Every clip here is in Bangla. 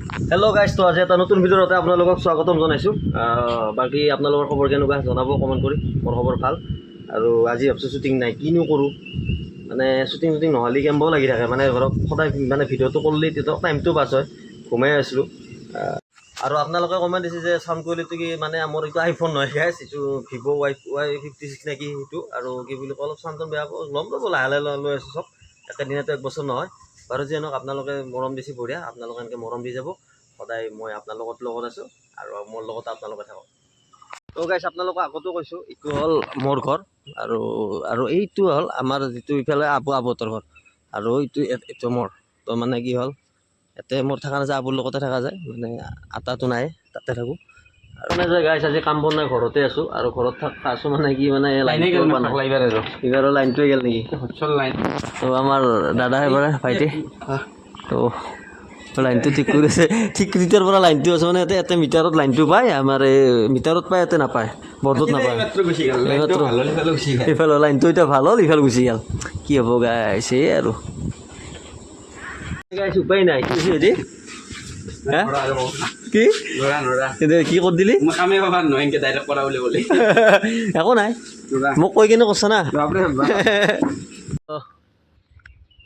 হেল্ল' গাইজ তো আজি এটা নতুন ভিডিঅ'তে আপোনালোকক স্বাগতম জনাইছোঁ। বাকী আপোনালোকৰ খবৰ কেনেকুৱা? জনাব কমেণ্ট কৰি। মোৰ খবৰ ভাল। আৰু আজি ভাবছোঁ শ্বুটিং নাই কিনো কৰোঁ? মানে শ্বুটিং শ্বুটিং নহ'লে কেম্বও লাগি থাকে। মানে ধৰক সদায় মানে ভিডিঅ'টো কৰিলে তেতিয়া টাইমটো পাছ হয়। ঘুমাই আছিলোঁ। আৰু আপোনালোকে কমেণ্ট দিছে যে চাউণ্ড কোৱালিটি কি মানে মোৰ এইটো আইফোন নহয় গাইজ এইটো Vivo' Y Y fifty six নেকি সেইটো। আৰু কি বুলি কয় অলপ চাউণ্ডটো বেয়া ল'ম ল'ব লাহে লাহে লৈ আছোঁ চব। একেদিনতে এক বছৰ নহয়। বাৰু যি নহওক আপোনালোকে মৰম দিছে বঢ়িয়া আপোনালোকে এনেকৈ মৰম দি যাব। সদায় মই আপোনালোকৰ লগত আছোঁ আৰু মোৰ লগত আপোনালোকে থাকক। ত' গাইছ আপোনালোকক আগতো কৈছোঁ এইটো হ'ল মোৰ ঘৰ আৰু আৰু এইটো হ'ল আমাৰ যিটো ইফালে আবু আবুহঁতৰ ঘৰ। আৰু এইটো এইটো মোৰ। তো মানে কি হ'ল ইয়াতে মোৰ থকা নাযায় আবুৰ লগতে থকা যায় মানে আটাটো নাই তাতে থাকোঁ। আৰু মানে গাইছ আজি কাম বন নাই ঘৰতে আছোঁ। আৰু ঘৰত থাক আছোঁ মানে কি মানে। এইবাৰ লাইনটোৱে গ'ল নেকি? লাইন তো আমাৰ দাদা এবাৰ ভাইটি। তো লাইনটো ঠিক কৰিছে ঠিক তেতিয়াৰ পৰা লাইনটো আছে মানে ইয়াতে ইয়াতে মিটাৰত লাইনটো পায় আমাৰ এই মিটাৰত পায় ইয়াতে নাপায়। বৰ্ডত নাপায়। ইফালে লাইনটো এতিয়া ভালো হ'ল ইফালে গুচি গ'ল। কি হ'ব গাইছ আৰু। গাইছ উপায় নাই। কি হৈছে এটি হা নৰা আৰু কওঁ। কি কি কৰি দিলি একো নাই। মোক কৈ কিনে কৈছা না।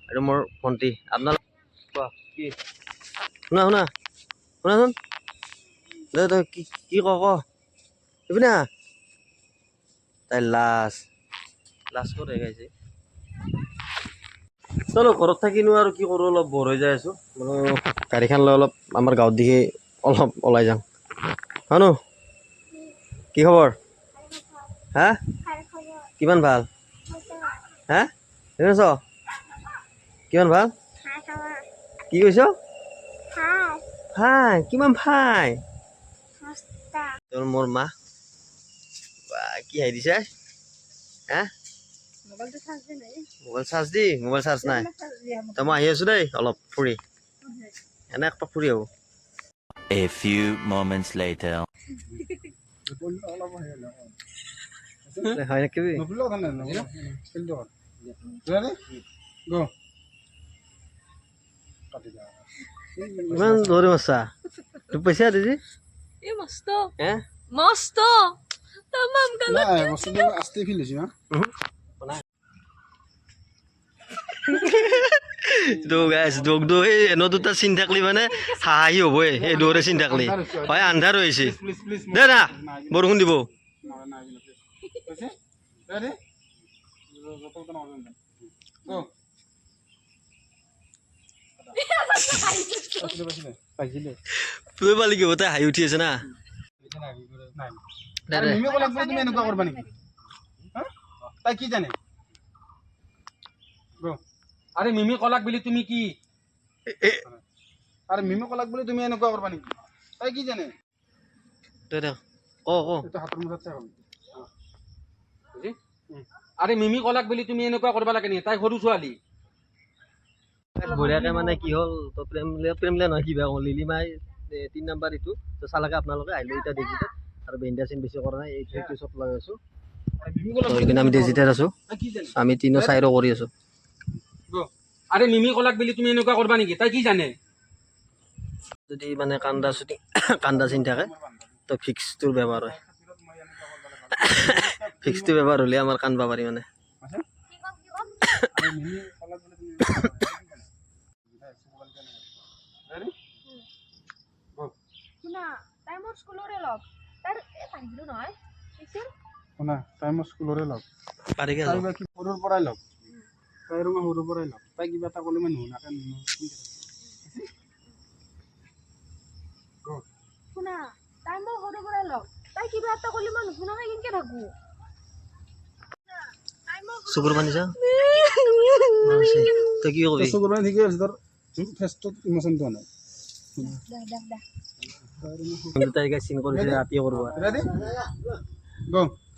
আৰু মোৰ ভণ্টি কি? শুনা শুনা। শুনাচোন। দে তই কি কি ক ক? এইপিনে। তাই লাজ। লাজ কৰে গাইছে চলো ঘৰত থাকিনো আৰু কি কৰোঁ অলপ বৰ হৈ যাই আছোঁ। বোলো গাড়ীখন লৈ অলপ আমাৰ গাঁৱত দিশে অলপ ওলাই যাওঁ হানো কি খবৰ হা কিমান ভালো হা শুনিছ কিমান ভালো কি কৈছ ভাই কিমান ভাই তোৰ মোৰ মা বা কি হাই দিছে হা মোবাইল চাৰ্জ দি মোবাইল চাৰ্জ নাই ত মই আহি আছোঁ দেই অলপ ফুৰি এনে একপাক ফুৰি আহোঁ। A few moments later. হয় নেকি ইমান দৌৰি মাছা তোক পইচা মস্ত। তামাম কালার আস্তে ফিল হৈছে না তো গাইছ দৌক দৌ এই এনে দুটা চিন থাকলি মানে হাঁহি হ'বই এই দৌৰে চিন থাকলি। হয় আন্ধাৰ হৈছে। প্লিজ প্লিজ দে না বৰষুণ দিব। ৰেডি পালি কি তাই হাঁহি উঠি আছে না? এনেকুৱা কৰিবা নেকি? তাই কি জানে? আৰে মিমি ক'লাক বুলি তুমি কি? আৰে মিমি ক'লাক বুলি তুমি এনেকুৱা কৰিবা নেকি? তাই কি জানে? হ'ল। আৰে মিমি ক'লাক বুলি তুমি এনেকুৱা কৰিব লাগে নেকি? তাই সৰু ছোৱালী। বঢ়িয়াকে মানে কি হ'ল তো প্ৰেম প্ৰেম লে নহয় কিবা ক'ল লিলিমাই তিনি নাম্বাৰ এইটো। তো চালাকে আপোনালোকে আহিলে এতিয়া ডিজিটেল। আৰু বেণ্ডা চিন বেছি কৰা নাই এইটো চব লগাই আছোঁ। আমি ডিজিটেল আছোঁ। তাই কি জানে? আমি তিনিও চাইৰো কৰি আছোঁ. আৰে মিমি ক'লাক বুলি তুমি এনেকুৱা কৰিবা নেকি? তাই কি জানে? যদি মানে কান্দা শ্বুটিং কান্দা চিন থাকে তো ফিক্সটোৰ ব্যৱহাৰ হয়। ফিক্সটো ব্যৱহাৰ হ'লে আমাৰ কান্দব পাৰি মানে. শুনা তাই মোৰ স্কুলৰে লগ। তাৰ এ নহয় শুনা তাই মোৰ স্কুলৰে লগ। পাৰি কি সৰুৰ পৰাই লগ? তাই আৰু মই সৰুৰ পৰাই লগ তাই কিবা এটা ক'লে মই নুশুনাকে নুশুনো। শুনা তাই মোৰ সৰু পৰা লগ তাই কিবা এটা কৰিলে মই নুশুনাকে কেনেকে থাকো? চকুৰ পানী চা তই কি কবি? চকুৰ পৰা ঠিকে আছে তোৰ ফেচটোত ইমোশ্যনটো নাই দে দে দে তাই চিন কৰিছে ৰাতিয়ে কৰিব।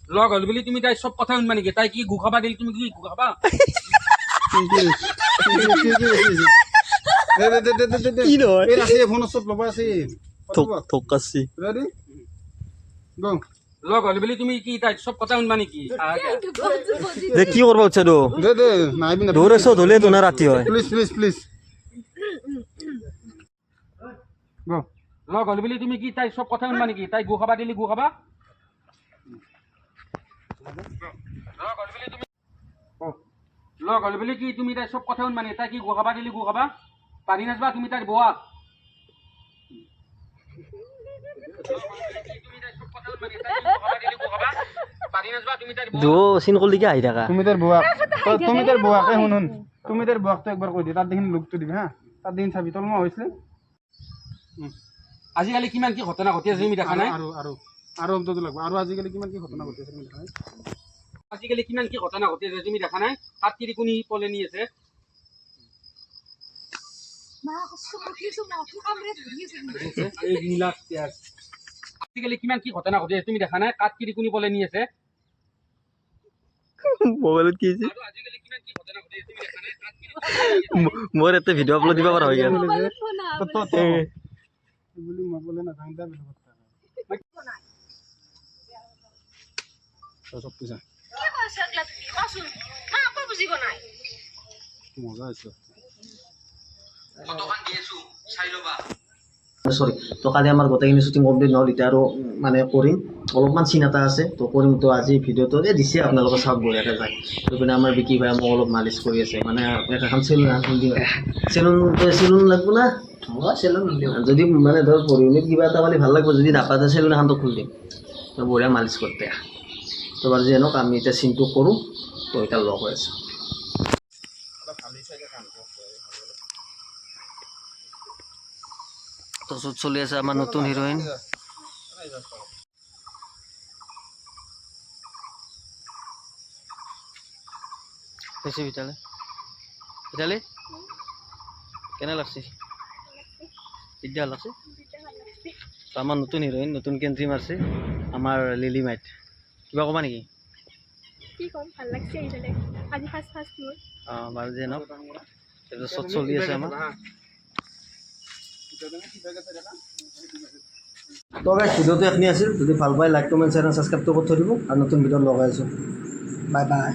লগ হ'ল বুলি তুমি তাই চব কথা শুনবা নেকি? তাই কি গু খাবা দিলি তুমি কি গু খাবা কি নহয় এই আছে ফোনত চব ল'ব আছে। থোক থোক কাছি ৰেডি গো লগ হ'ল বুলি তুমি কি তাই চব কথা শুনবা নেকি? দে কি কৰিব উঠছে তো দে দে নাহিবি না ৰাতি হয়। প্লিজ প্লিজ প্লিজ লগ হ'ল বুলি তুমি কি তাই চব কথা শুনবা নেকি? তাই গু খাবা দিলি গু খাবা? লগ হ'ল বুলি তুমি লগ হ'ল বুলি কি তুমি তাই চব কথা শুনবা নেকি তাই কি গু খাবা দিলি গু খাবা? পাৰি নাযাবা তুমি তাইৰ বোৱা পাৰি নাযাবা তুমি তাইৰ থাকা। তুমি তোৰ বুঢ়াকে শুন শুন তুমি তোৰ বুঢ়াকটো একবাৰ কৈ দি তাত দেখোন লোকটো দিবি হা। তাত দেখোন চাবি। তোৰ মই হৈছিলে। আজিকালি কিমান কি ঘটনা ঘটি আছে তুমি দেখা নাই? আৰু আৰু আৰু অন্তটো লাগব। আৰু আজিকালি কিমান কি ঘটনা ঘটি আছে তুমি দেখা নাই? আজিকালি কিমান কি ঘটনা ঘটি আছে তুমি দেখা নাই? তাত কি কোনি পলে নি আছে? এই নীলা পিয়াজ। আজিকালি কিমান কি ঘটনা ঘটি আছে তুমি দেখা নাই? কাঠ কিৰি কোনি পলে নি আছে? মোবাইলত কি হৈছে? আৰু আজিকালি কিমান কি ঘটনা ঘটি আছে তুমি দেখা নাই? কাঠ কিৰি মোৰ ইয়াতে ভিডিঅ' আপলোড দিব পৰা হৈ গ'ল। চব পইচা চৰি তো কালি আমাৰ গোটেইখিনি শ্বুটিং কমপ্লিট নহ'ল এতিয়া আৰু মানে কৰিম। অলপমান চিন এটা আছে তো কৰিম তো আজি ভিডিঅ'টো এই দিছে আপোনালোকে চাওক বঢ়িয়াকৈ যায়। তো পিনে আমাৰ বিকি ভাই মোক অলপ মালিচ কৰি আছে। মানে এখন চেলুন এখন দিম। চেলুন চেলুন লাগব না? চেলুন যদি মানে ধৰ পঢ়ি কিবা এটা পালে ভালো লাগব। যদি নাপাতে চেলুন এখনটো খুলি দিম। তো বঢ়িয়া মালিচ কৰতে। তো বাৰু যি নহওক আমি এতিয়া চিনটো কৰোঁ তো এতিয়া লগ হৈ আছোঁ তাৰপিছত চলি আছে আমাৰ নতুন হিৰইন কৈছে ভিতালে ভিতালি কেনে লাগছে? দিগদাৰ লাগছে? তো আমাৰ নতুন হিৰইন নতুন কেণ্ট্ৰি মাৰছে আমাৰ লিলি মাইট কিবা ক'বা নেকি কি ক'ম ভালো লাগছে আহিলে আজি ফাৰ্ষ্ট ফাৰ্ষ্ট মোৰ। অঁ বাৰু যে নহওক তাৰপিছত চলি আছে আমাৰ। তো গাইজ ভিডিঅ'টো এখনি আছিল। যদি ভালো পায় লাইক কমেণ্ট শ্বেয়াৰ ছাবস্ক্ৰাইবটো কৰি থৈ দিব। আৰু নতুন ভিডিঅ' লগাই আছোঁ। Bye bye